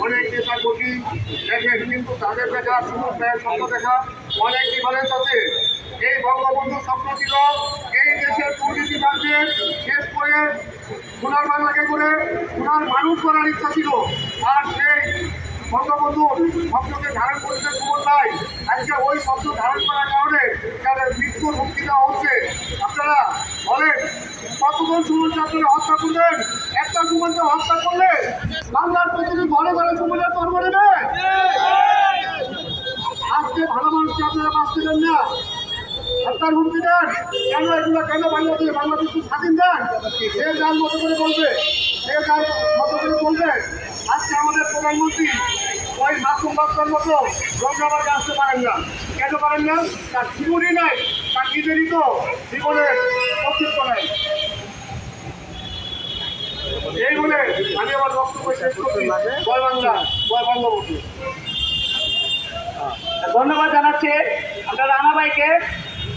অনেক নেতা কর্মী দেখেন কিন্তু তাদের দেখা সুযোগ দেয় স্বপ্ন দেখা অনেক ডিফারেন্স আছে এই বঙ্গবন্ধু স্বপ্ন ছিল এই দেশের দুর্নীতি কাজে শেষ করে সোনার বাংলাকে করে সোনার মানুষ করার ইচ্ছা ছিল আর সেই বঙ্গবন্ধু স্বপ্নকে ধারণ করেছে সুমন ভাই আজকে ওই স্বপ্ন ধারণ করার কারণে তাদের মৃত্যুর হুমকি দেওয়া হচ্ছে আপনারা বলেন, কতজন সুমনকে আপনারা হত্যা করবেন একটা সুমনকে হত্যা করলে বাংলার প্রতিটি ঘরে ঘরে সুমনের কর্ম নেবে আজকে ভালো মানুষকে আপনারা বাঁচতে দেন না। হত্যার হুমকি দেন। কেন এগুলো কেন বাংলাদেশ বাংলাদেশ স্বাধীন দেন? সে যার মতো করে বলবে। সে যার মতো করে বলবে। আজকে আমাদের প্রধানমন্ত্রী ওই মাসুম বাচ্চার মতো রঙ্গাবাগে আসতে পারেন না। কেন পারেন না? তার জীবনই নাই, তার নিজেরই তো। জীবনের অস্তিত্ব নাই। এই বলে আমি আমার বক্তব্য শেষ করছি। জয় বাংলা জয় বঙ্গবন্ধু। ধন্যবাদ জানাচ্ছি আমরা রানা ভাইকে।